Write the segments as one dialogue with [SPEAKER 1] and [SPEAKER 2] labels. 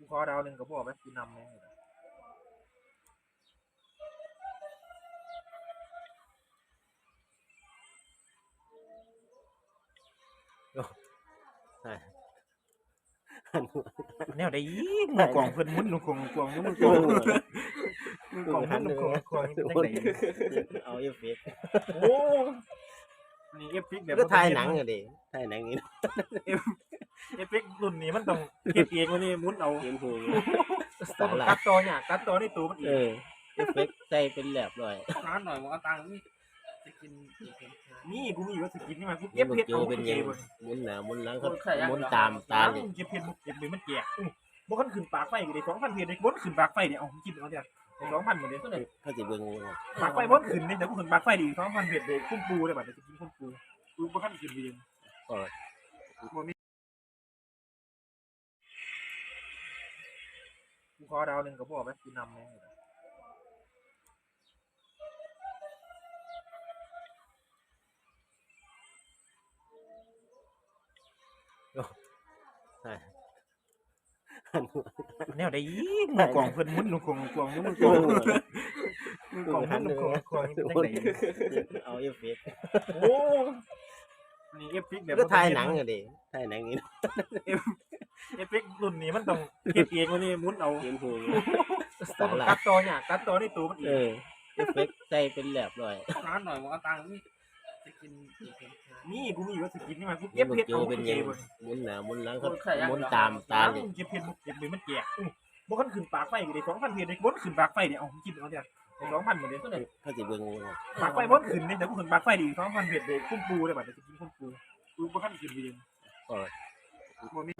[SPEAKER 1] กูขอดาวหนึ่งก็บอกไปกูนำแม่งเลยนะ
[SPEAKER 2] ใช่
[SPEAKER 1] แนวได้ยิงมือกล่องเพิ่นหมุนลูกกล่องลูกกล่องมือกล่องมือกล่องหมุนลูกกล่องลูกกล่องจังได
[SPEAKER 2] เอาเอฟเฟกต์
[SPEAKER 1] โอ้นี่เอฟเฟกต์แบบ
[SPEAKER 2] ก็ถ่ายหนังอะดิถ่ายหนังนี่
[SPEAKER 1] เอฟเฟกต์รุ่นนี้มันต้องเก็บเองวันนี้หมุนเอา
[SPEAKER 2] เกมหู
[SPEAKER 1] ตั
[SPEAKER 2] สาระ
[SPEAKER 1] ดต่อเนี่ยตัดต่อในตัวมันเอ
[SPEAKER 2] เองอเอฟเฟกต์ใส่เป็นแหลบร้อย
[SPEAKER 1] ร้านหน่อยว่าตังค์นี่จะกินนี่กูมีว่าสกินนี่มากู
[SPEAKER 2] เก
[SPEAKER 1] เก็บ
[SPEAKER 2] ม
[SPEAKER 1] เพชร
[SPEAKER 2] โจ
[SPEAKER 1] เอา
[SPEAKER 2] เป็น
[SPEAKER 1] เก็
[SPEAKER 2] ยัง
[SPEAKER 1] บ
[SPEAKER 2] หมุนหน้าหมุนหลังเขา
[SPEAKER 1] คนขยัน
[SPEAKER 2] หมุนตามตา
[SPEAKER 1] ตา
[SPEAKER 2] เลย
[SPEAKER 1] เก็บเพชรมุกเก็บเลยมันแจกอู้บ่คันขึ้นปากไฟก็ได้2,000เพชรได้บ่ขึ้นปากไฟเนี่ยเอากินเอาเดี๋ยว2,000หมดเลย
[SPEAKER 2] เขาสิเบิ่ง
[SPEAKER 1] ปากไฟบ่ขึ้นนี่แต่กูขึ้นปากไฟดี2,000เพชรได้คุ้มปูได้บัดจะกินคุ้มปูกูบ่คันขึ้นเอง
[SPEAKER 2] ก็
[SPEAKER 1] บ่มี กูขอดาวหนึ่งก็บอกไปกูนำแม่งเนะ
[SPEAKER 2] ใช่
[SPEAKER 1] แนวได้ยิงมือกล่องเพิ่นมุนลูกกล่องลูกกล่องมือกล่องมือกล่องมุนลูกกล่องลูกกล่องจังได
[SPEAKER 2] เอาเอฟเฟกต์
[SPEAKER 1] โอ้นี่เอฟเฟกต์แบบ
[SPEAKER 2] ก็ถ่ายหนังอะดิถ่ายหนังนี่
[SPEAKER 1] เอฟเฟกต์รุ่นนี้มันต้องเก็บเองวันนี้หมุนเอา
[SPEAKER 2] เกมหูสาระ
[SPEAKER 1] ตัดต่อเนี่ยตัดต่อในตัวมันเอ
[SPEAKER 2] เองอเอฟเฟกต์ใส่เป็นแหลบร้อย
[SPEAKER 1] ร้านหน่อยว่าตังค์นี่จะกินนี่กูมีว่าสกินนี่มากู
[SPEAKER 2] เก
[SPEAKER 1] เก็บ
[SPEAKER 2] ม
[SPEAKER 1] เพชร
[SPEAKER 2] โจ
[SPEAKER 1] เอา
[SPEAKER 2] เป็น
[SPEAKER 1] เก็
[SPEAKER 2] ยัง
[SPEAKER 1] บ
[SPEAKER 2] หมุนหน้าหมุนหลังเขา
[SPEAKER 1] คนขยัน
[SPEAKER 2] หมุนตามตาเลย
[SPEAKER 1] เก็บเพชรเก็บเลยมันแจกบ่คันขึ้นปากไฟก็ได้2,000เพชรได้บ่ขึ้นปากไฟเนี่ยเอากินเอาเดี๋ยว2,000หมดเลย
[SPEAKER 2] เขาสิเบิ่ง
[SPEAKER 1] ปากไฟบ่ขึ้นนี่แต่กูขึ้นปากไฟดี2,000เพชรได้คุ้มปูได้บัดจะกินคุ้มปูกูบ่คันขึ้นเอง
[SPEAKER 2] ก็
[SPEAKER 1] บ่มี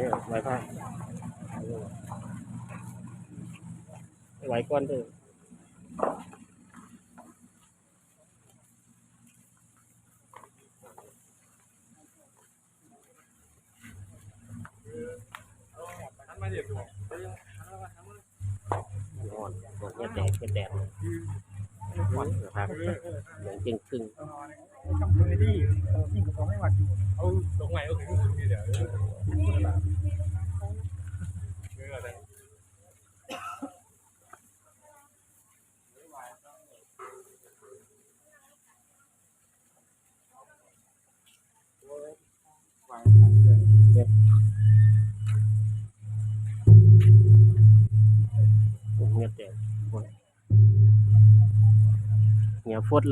[SPEAKER 2] ไหวไหมไหวพ่าไหวก้อนเถอะนอนบอกว่าแดดก็แดดเลยนะครับอย่างจริงครึ่ง
[SPEAKER 1] ทำเลยดิยิ่งกับองไม่หวัดอยู่
[SPEAKER 3] เอาตรงไหนก็ถึงตรง นี้เดี๋ยว
[SPEAKER 2] เงียบแดดเงียบฟด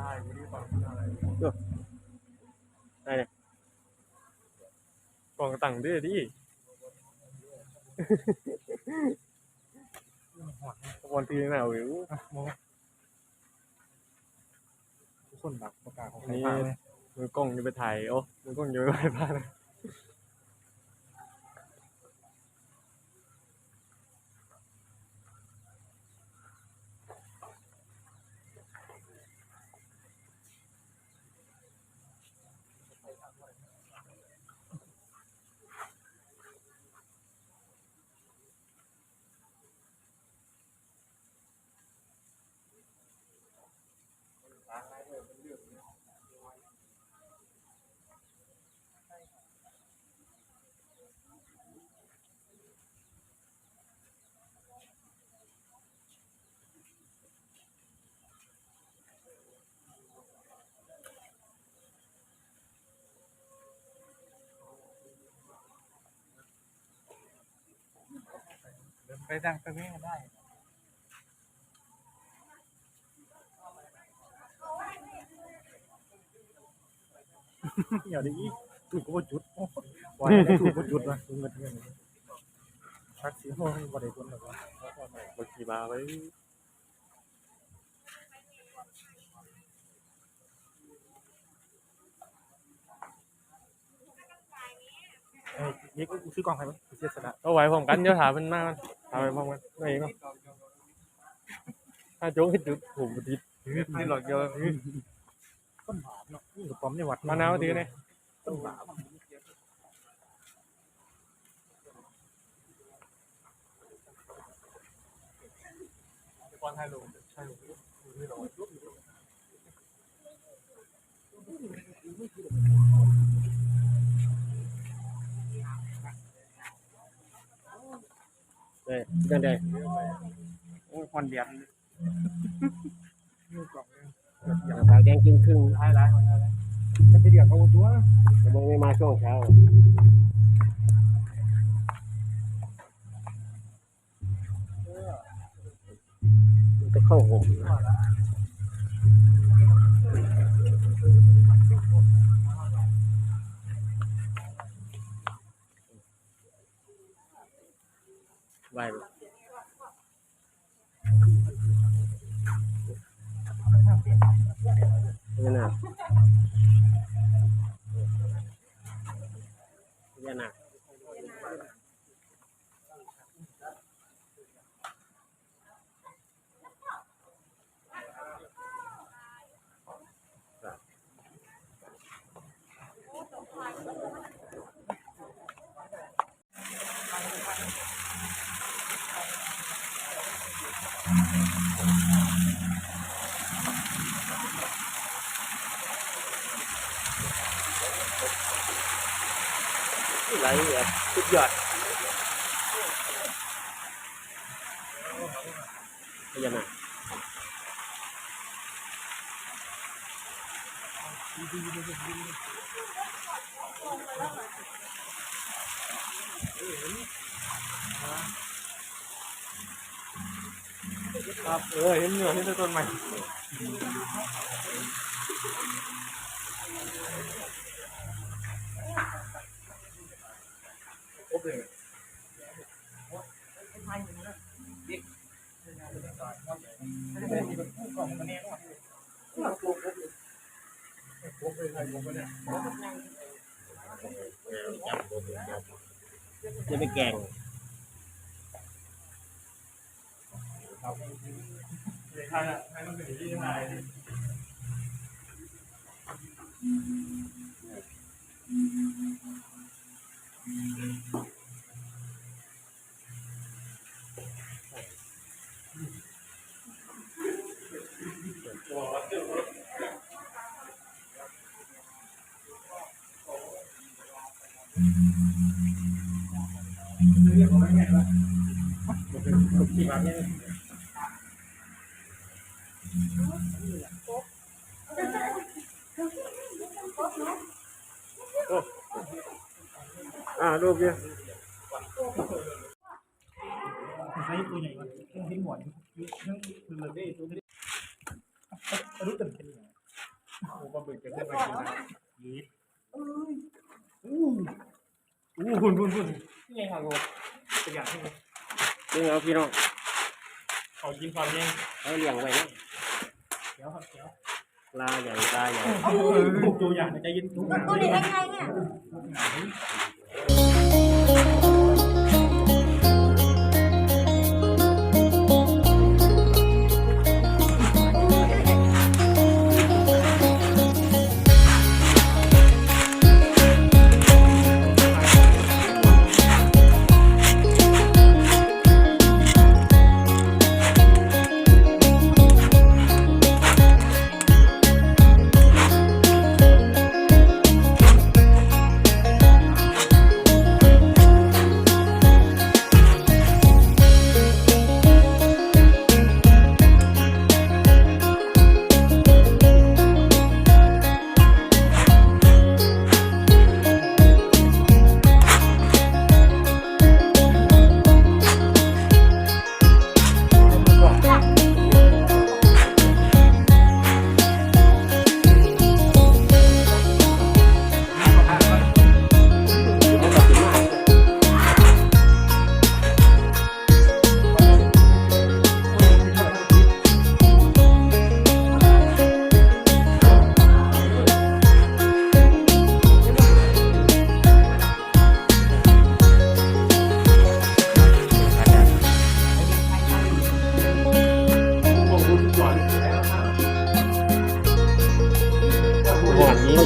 [SPEAKER 3] ได้ไม่ได้ฟังอะไร
[SPEAKER 2] ได้เลย
[SPEAKER 3] กล่องตังค์ด้วยดิวันที่หนาวอยู่
[SPEAKER 1] ทุกคนแบบประกาศของใคร
[SPEAKER 3] นี่
[SPEAKER 1] บ้างเลย
[SPEAKER 3] มือกล้องจะไปถ่ายโอ้มือกล้องจะไปถ่ายบ้าน
[SPEAKER 1] ไปดังตรงนี้กันได้อย่าดิถูกก็จุดว่าได้ถูกก็จุดวะถูกเงินเงินทักสีห้องบ่ได้คนหรอกวะ
[SPEAKER 3] บางทีมาไว้
[SPEAKER 1] เฮ้ยเย็กซื้อกล่องใครมั้ ยเสียสละ
[SPEAKER 3] ก็ไหวพร้อมกันเดี๋ยวถามมันมาถามไปพร้อมกันไม่เองก็ถ้าโจ๊กให้จุดถูกติดนี่หลอกเดียว
[SPEAKER 1] ต้นบาปเนาะนี่กับปอมในวัด
[SPEAKER 3] มะนาวตีเนี่ย
[SPEAKER 1] ต้นบาป
[SPEAKER 3] ก่อนถ่ายลงใช่
[SPEAKER 2] เลยได้ได้
[SPEAKER 1] โอ้ยควันเดียดเลยนี่กล่องเนี่ย
[SPEAKER 2] ปากแดงจริงครึ่ง
[SPEAKER 1] หลายหลายหลายหลายจะไปเดียดเอาตัว
[SPEAKER 2] แต่มันไม่มาช่วงเช้ามันก็เข้าหก ไห ไหลแบบสุดยอดพญานาค
[SPEAKER 3] ครับเออเห็นเหนือเห็นต้นใหม่
[SPEAKER 2] จะไปแกง
[SPEAKER 3] ทางอะทางมันเป็นที่ไหน
[SPEAKER 2] อ่า รูปเดียว
[SPEAKER 1] ใช้ตัวใหญ่กว่าเครื่องทิ้งหมวนเครื่องคือเลยได้ตัวนี้รู้ตึง เป็นยังไง
[SPEAKER 3] โอ้ปลาบึกจะขึ้นมากินนะ
[SPEAKER 1] ยีด
[SPEAKER 3] อู้หุ่นหุ่นหุ่นนี่ไงครับกูเป็นอย่างที่
[SPEAKER 2] นี่เอาพี่น้อง
[SPEAKER 3] เขากินความยัง
[SPEAKER 2] เอาเลี้ยงไว้นะ
[SPEAKER 1] เดี๋ยวครับเดี๋ยว
[SPEAKER 2] ปลาใหญ่ปลาใหญ่
[SPEAKER 1] ตัวอย่างใจเย็นทุกอย่าง
[SPEAKER 4] ตัวเด็กยังไงเนี่ย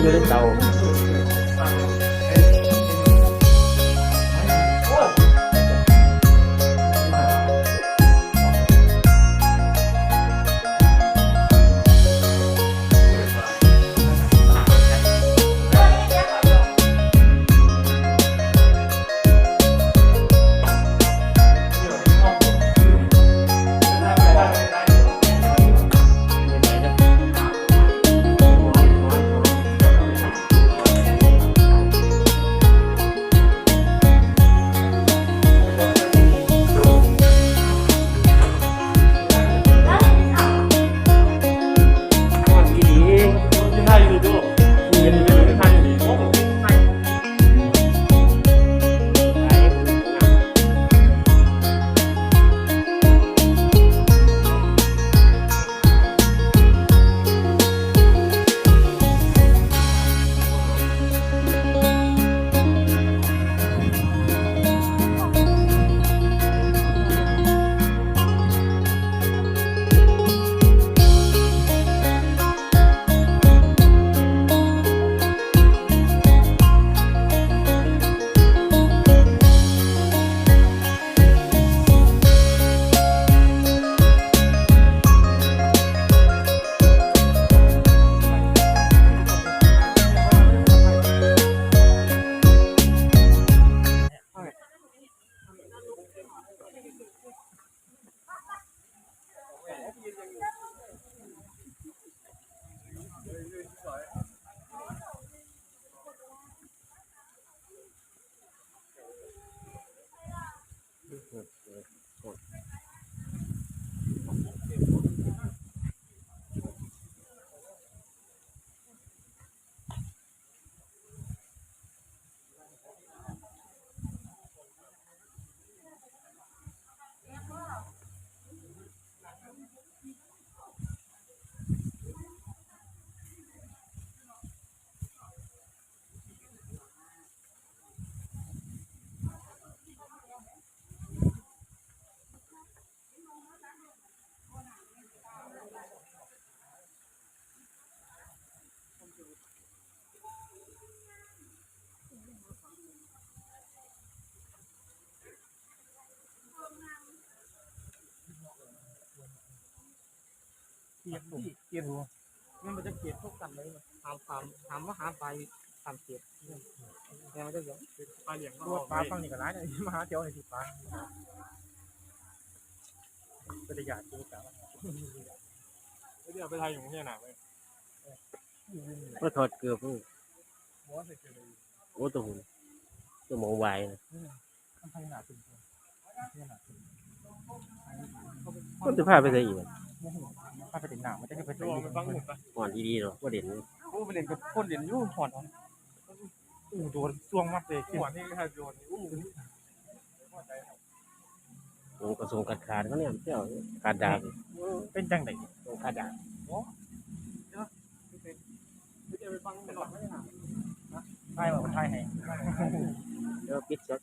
[SPEAKER 2] ห่วงนี้ เตา
[SPEAKER 5] เกียร์ดูเกียร์ดู
[SPEAKER 4] มันมันจะเกลียดพวกกันเลยถามถามถามว่าหาไปตามเกลียดเนี่ยมันจะเยอะ
[SPEAKER 3] ปลาเหลี่ยมก็
[SPEAKER 5] ดู
[SPEAKER 3] ออก
[SPEAKER 5] ปลาฟังนี่ก็ร้ายเลยมาหาเที่ยวในที่ปลาเป็นอยากดูกัน
[SPEAKER 3] เดี๋ยวไปไทยอยู่ที่ไหนไป
[SPEAKER 2] ก็ถอดเกลือพวก
[SPEAKER 3] มอสเกลือ
[SPEAKER 2] โอ้ตัวหุ่นตัวหมองวายนะ
[SPEAKER 5] ทำไมหนาตึงเนี่ยหนาตึง
[SPEAKER 2] ก็จะพาไปใส่อีก
[SPEAKER 5] ถ้าไปถึงหนามันจะไป
[SPEAKER 3] ตั
[SPEAKER 5] ถึ
[SPEAKER 3] ว
[SPEAKER 5] ง
[SPEAKER 3] มันฟังหุ่นปะ
[SPEAKER 2] อ่อนดีๆหรอว่าเด่น
[SPEAKER 4] โอ้ไปเล่นกับคนเล่นยู่ถอด
[SPEAKER 5] อู้โดนช่วงมากเลย
[SPEAKER 3] หัวนี่ก็โยนอู้
[SPEAKER 2] วงกระทรวงการคลังเขาเนี่ยเที่ยวการดาบ
[SPEAKER 5] เป็นจังไหน
[SPEAKER 2] วงการดาบ
[SPEAKER 3] จะไปฟังตลอดไม่ได้
[SPEAKER 5] ใช่แบบไทยให้
[SPEAKER 2] แล้วปิดช็อต